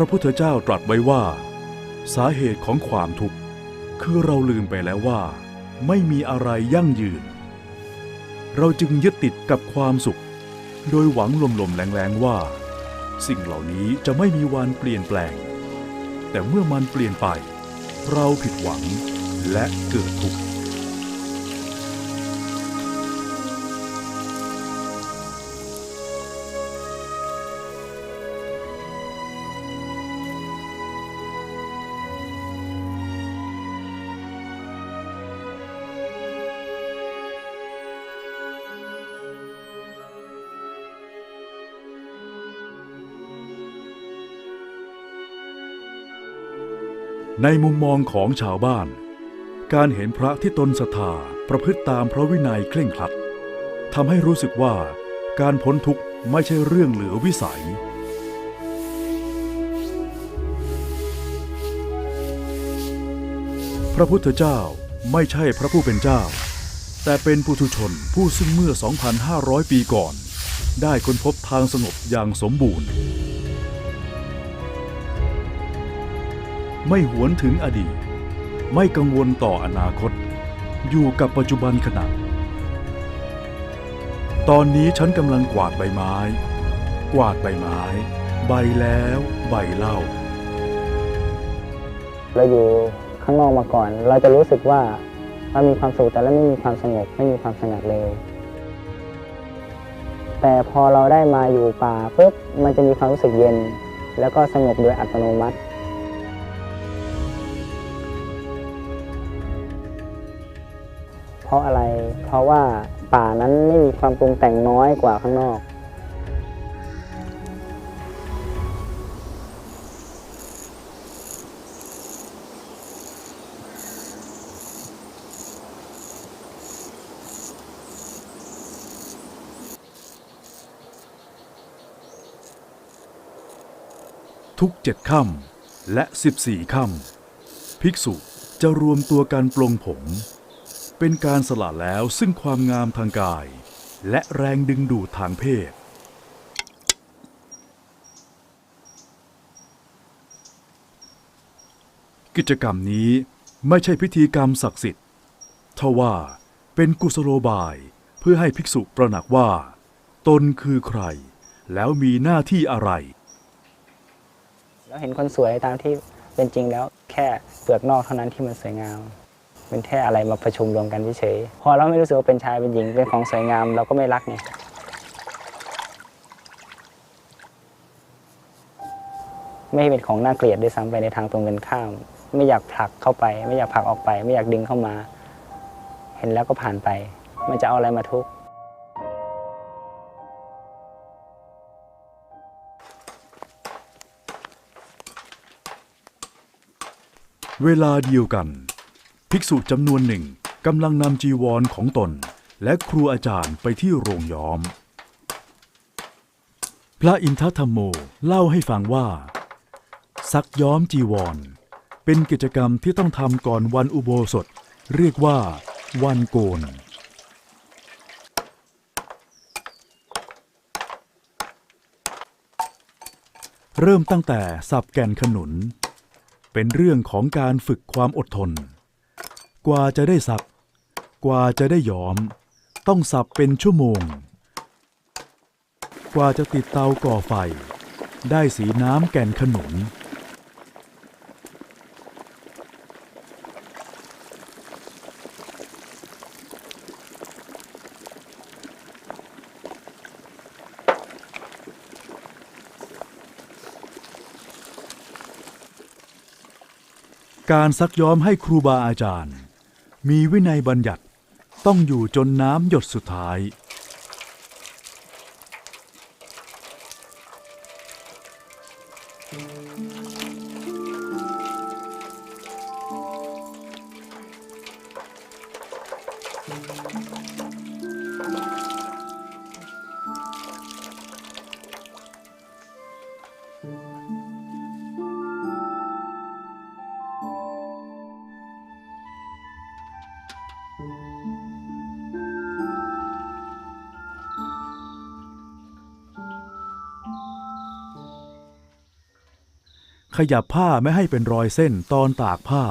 พระพุทธเจ้าตรัสไว้ว่า สาเหตุของความทุกข์ คือเราลืมไปแล้วว่า ไม่มีอะไรยั่งยืน เราจึงยึดติดกับความสุข โดยหวังลมๆแรงๆว่า สิ่งเหล่านี้จะไม่มีวันเปลี่ยนแปลง แต่เมื่อมันเปลี่ยนไป เราผิดหวังและเกิดทุกข์ ในมุมมองของชาวบ้าน การเห็นพระที่ตนศรัทธาประพฤติตามพระวินัยเคร่งครัดทำให้รู้สึกว่าการพ้นทุกข์ไม่ใช่เรื่องเหลือวิสัย พระพุทธเจ้าไม่ใช่พระผู้เป็นเจ้า แต่เป็นปุถุชนผู้ซึ่งเมื่อ 2,500 ปีก่อน ได้ค้นพบทางสงบอย่างสมบูรณ์ ไม่หวนถึงอดีต ไม่กังวลต่ออนาคต อยู่กับปัจจุบันขณะ ตอนนี้ฉันกำลังกวาดใบไม้ กวาดใบไม้ ใบแล้วใบเล่า เราอยู่ข้างนอกมาก่อน เราจะรู้สึกว่าเรามีความสุขแต่เราไม่มีความสงบไม่มีความสงัดเลยแต่พอเราได้มาอยู่ป่าปุ๊บมันจะมีความรู้สึกเย็น แล้วก็สงบโดยอัตโนมัติ เพราะอะไร เพราะว่าป่านั้นไม่มีความปรุงแต่งน้อยกว่าข้างนอก ทุกเจ็ดค่ำและสิบสี่ค่ำภิกษุจะรวมตัวกันปลงผม เป็นการสละแล้วซึ่งความงามทางกาย และแรงดึงดูดทางเพศ กิจกรรมนี้ไม่ใช่พิธีกรรมศักดิ์สิทธิ์ทว่าเป็นกุศโลบายเพื่อให้ภิกษุตระหนักว่า ตนคือใคร แล้วมีหน้าที่อะไรเราเห็นคนสวยตามที่เป็นจริงแล้วแค่เปลือกนอกเท่านั้นที่มันสวยงาม เป็นแค่อะไรมาประชุมรวมกันเฉยพอเราไม่รู้สึกว่าเป็นชายเป็นหญิงเป็นของสวยงามเราก็ไม่รักไงไม่เป็นของน่าเกลียดด้วยซ้ำไปในทางตรงกันข้าม ไม่อยากผลักเข้าไป ไม่อยากผลักออกไป ไม่อยากดึงเข้ามา เห็นแล้วก็ผ่านไปมันจะเอาอะไรมาทุกข์เวลาเดียวกัน ภิกษุจำนวนหนึ่งกำลังนำจีวรของตน และครูอาจารย์ไปที่โรงย้อม พระอินทธรรมโมเล่าให้ฟังว่า ซักย้อมจีวร เป็นกิจกรรมที่ต้องทำก่อนวันอุโบสถ เรียกว่า วันโกนเริ่มตั้งแต่สับแก่นขนุน เป็นเรื่องของการฝึกความอดทน กว่าจะได้สับ กว่าจะได้ยอม ต้องสับเป็นชั่วโมง กว่าจะติดเตาก่อไฟ ได้สีน้ำแก่นขนุนการซักย้อมให้ครูบาอาจารย์ มีวินัยบัญญัติต้องอยู่จนน้ำหยดสุดท้าย Thank you. ขยับผ้าไม่ให้เป็นรอยเส้นตอนตากผ้า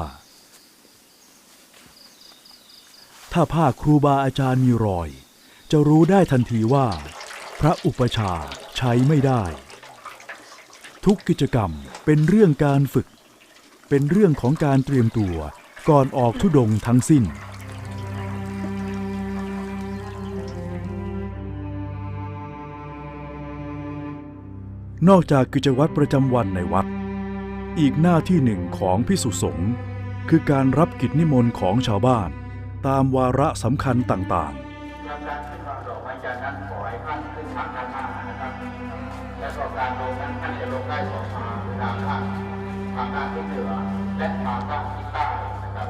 ถ้าผ้าครูบาอาจารย์มีรอย จะรู้ได้ทันทีว่า พระอุปชาใช้ไม่ได้ ทุกกิจกรรมเป็นเรื่องการฝึก เป็นเรื่องของการเตรียมตัวก่อนออกทุดงค์ทั้งสิ้นนอกจากกิจวัตรประจำวันในวัด อีกหน้าที่หนึ่งของพิสุสงฆ์คือการรับกิจนิมนต์ของชาวบ้าน ตามวาระสำคัญต่างรับการขึ้นวางดอกไม้จันทร์นั้นขอให้ท่านขึ้นทางด้านหน้านะครับ และก็การลงนั้นท่านจะลงได้สองทางคือทางด้านทางด้านที่เหนือและทางด้านที่ใต้นะครับ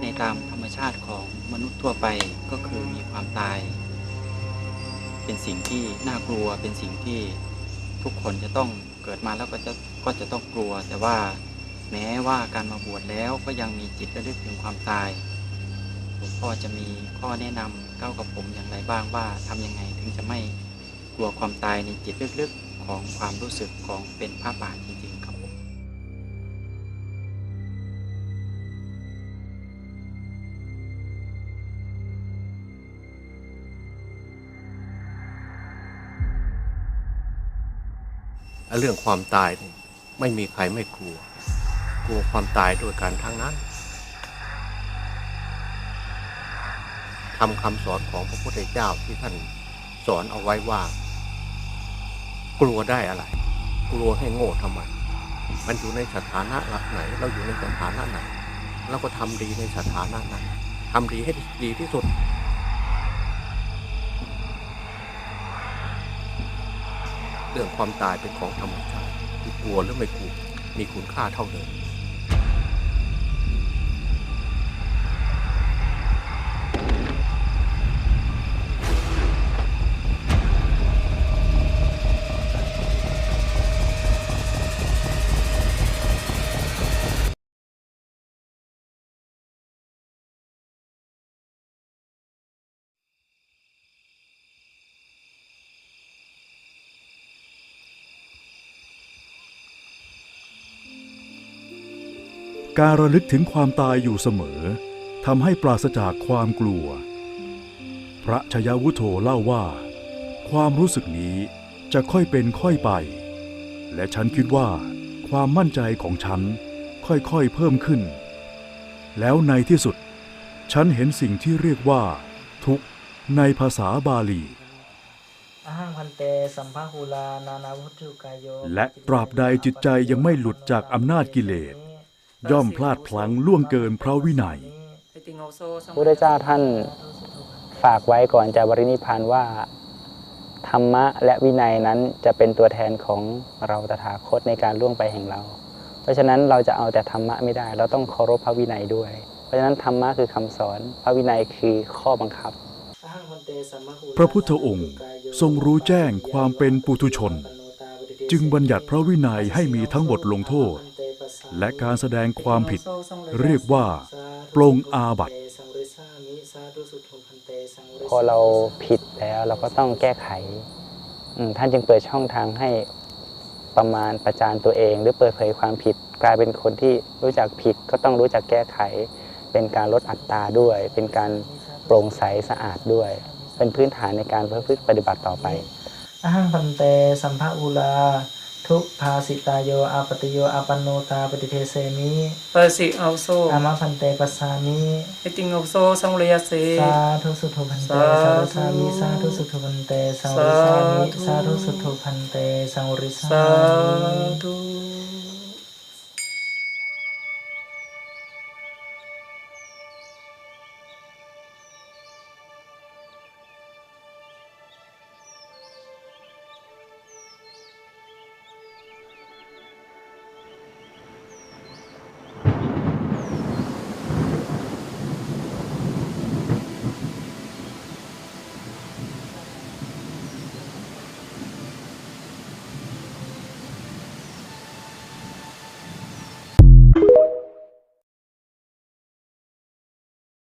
ในตามธรรมชาติของมนุษย์ทั่วไปก็คือมีความตาย เป็นสิ่งที่น่ากลัวเป็นสิ่งที่ ทุกคนจะต้องเกิดมาแล้วก็จะก็จะต้องกลัว แต่ว่าแม้ว่าการมาบวชแล้วก็ยังมีจิตระลึกถึงความตายหลวงพ่อจะมีข้อแนะนำเก้ากับผมอย่างไรบ้างว่าทำยังไงถึงจะไม่กลัวความตายในจิตลึกๆของความรู้สึกของเป็นพระป่าจริง เรื่องความตายนี่ไม่มีใครไม่กลัว กลัวความตายด้วยกันทั้งนั้นทำคำสอนของพระพุทธเจ้าที่ท่านสอนเอาไว้ว่า กลัวได้อะไร กลัวให้โง่ทำไมมันอยู่ในสถานะไหน เราอยู่ในสถานะไหนเราก็ทำดีในสถานะนั้นทำดีให้ดีที่สุด รื่องความตายเป็นของธรรมชาติกลัวหรือไม่กลัวมีคุณค่าเท่าเดิม การระลึกถึงความตายอยู่เสมอทำให้ปราศจากความกลัว พระชยวุโธเล่าว่า ความรู้สึกนี้จะค่อยเป็นค่อยไป และฉันคิดว่าความมั่นใจของฉันค่อยๆเพิ่มขึ้น แล้วในที่สุด ฉันเห็นสิ่งที่เรียกว่า ทุกข์ในภาษาบาลีอหังพันเตสัมภาหุลานานาวุตุกายโยและตราบใดจิตใจยังไม่หลุดจากอำนาจกิเลส ย่อมพลาดพลั้งล่วงเกินพระวินัยพระพุทธเจ้าท่านฝากไว้ก่อนจะบรินิพพานว่า ธรรมะและวินัยนั้นจะเป็นตัวแทนของเราตถาคตในการล่วงไปแห่งเรา เพราะฉะนั้นเราจะเอาแต่ธรรมะไม่ได้ เราต้องเคารพพระวินัยด้วย เพราะฉะนั้นธรรมะคือคำสอน พระวินัยคือข้อบังคับอหังพันเตสัมภาหุลาพระพุทธองค์ทรงรู้แจ้งความเป็นปุถุชน จึงบัญญัติพระวินัยให้มีทั้งบทลงโทษ และการแสดงความผิด เรียกว่าปลงอาบัติ พอเราผิดแล้วเราก็ต้องแก้ไขอืมท่านจึงเปิดช่องทางให้ประมาณประจานตัวเอง หรือเปิดเผยความผิด กลายเป็นคนที่รู้จักผิดก็ต้องรู้จักแก้ไข เป็นการลดอัตราด้วย เป็นการโปร่งใสสะอาดด้วย เป็นพื้นฐานในการประพฤติปฏิบัติต่อไปอหังพันเตสัมภาหุลา ทุกภาสิตาโยอาปติโยอาปันโนตาปฏิเทเสมิปะสิเอาโซอามาพันเตปัสสามิไอติงเอาโซสังเรียเสสาธุสุโธพันเตสาสังธุริสามิสาธุสุโธพันเตสังริสามิสาธุสาธุสุโธพันเตสังริสาสามิธุ